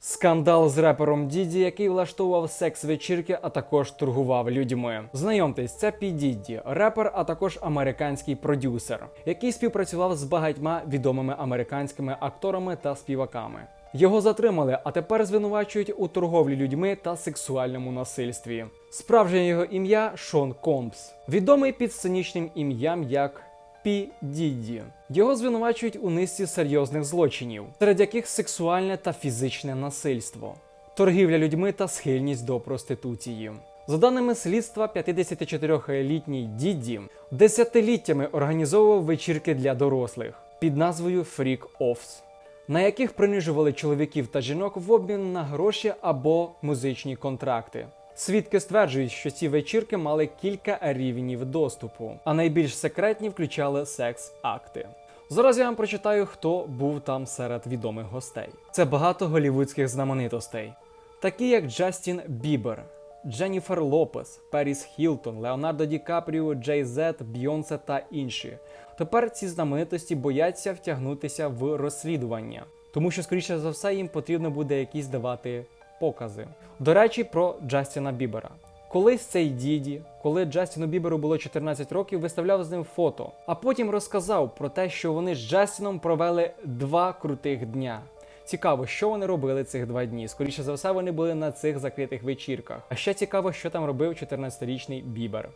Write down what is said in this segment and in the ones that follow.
Скандал з репером Діді, який влаштовував секс-вечірки, а також торгував людьми. Знайомтесь, це Пі Дідді, репер, а також американський продюсер, який співпрацював з багатьма відомими американськими акторами та співаками. Його затримали, а тепер звинувачують у торговлі людьми та сексуальному насильстві. Справжнє його ім'я Шон Компс, відомий під сценічним ім'ям як Пі Дідді. Його звинувачують у низці серйозних злочинів, серед яких сексуальне та фізичне насильство, торгівля людьми та схильність до проституції. За даними слідства, 54-літній Дідді десятиліттями організовував вечірки для дорослих під назвою Freak Offs, на яких принижували чоловіків та жінок в обмін на гроші або музичні контракти. Свідки стверджують, що ці вечірки мали кілька рівнів доступу, а найбільш секретні включали секс-акти. Зараз я вам прочитаю, хто був там серед відомих гостей. Це багато голівудських знаменитостей, такі як Джастін Бібер, Дженніфер Лопес, Періс Хілтон, Леонардо Ді Капріо, Джей Зет, Бйонсе та інші. Тепер ці знаменитості бояться втягнутися в розслідування, тому що, скоріше за все, їм потрібно буде якісь давати покази. До речі, про Джастіна Бібера. Колись цей діді, коли Джастіну Біберу було 14 років, виставляв з ним фото, а потім розказав про те, що вони з Джастіном провели два крутих дня. Цікаво, що вони робили цих два дні. Скоріше за все, вони були на цих закритих вечірках. А ще цікаво, що там робив 14-річний Бібер.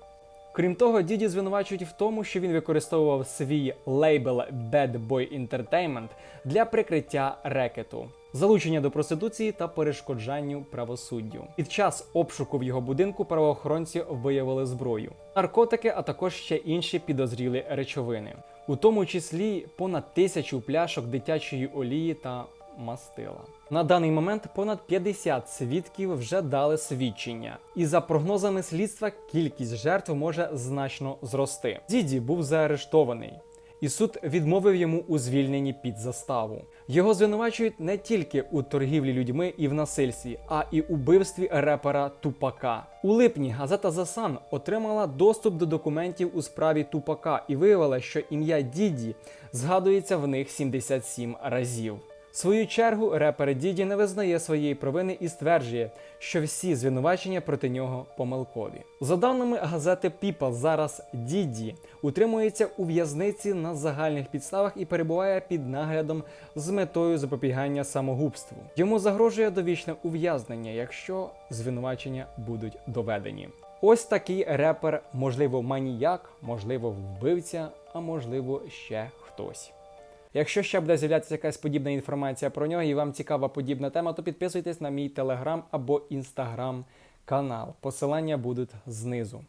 Крім того, Діді звинувачують в тому, що він використовував свій лейбл Bad Boy Entertainment для прикриття рекету, залучення до проституції та перешкоджанню правосуддю. Під час обшуку в його будинку правоохоронці виявили зброю, наркотики, а також ще інші підозрілі речовини, у тому числі понад тисячу пляшок дитячої олії та мастила. На даний момент понад 50 свідків вже дали свідчення, і за прогнозами слідства кількість жертв може значно зрости. Діді був заарештований. І суд відмовив йому у звільненні під заставу. Його звинувачують не тільки у торгівлі людьми і в насильстві, а і у вбивстві репера Тупака. У липні газета Засан отримала доступ до документів у справі Тупака і виявила, що ім'я Діді згадується в них 77 разів. Свою чергу репер Діді не визнає своєї провини і стверджує, що всі звинувачення проти нього помилкові. За даними газети People, зараз Діді утримується у в'язниці на загальних підставах і перебуває під наглядом з метою запобігання самогубству. Йому загрожує довічне ув'язнення, якщо звинувачення будуть доведені. Ось такий репер, можливо, маніяк, можливо, вбивця, а можливо, ще хтось. Якщо ще буде з'являтися якась подібна інформація про нього і вам цікава подібна тема, то підписуйтесь на мій телеграм або інстаграм канал. Посилання будуть знизу.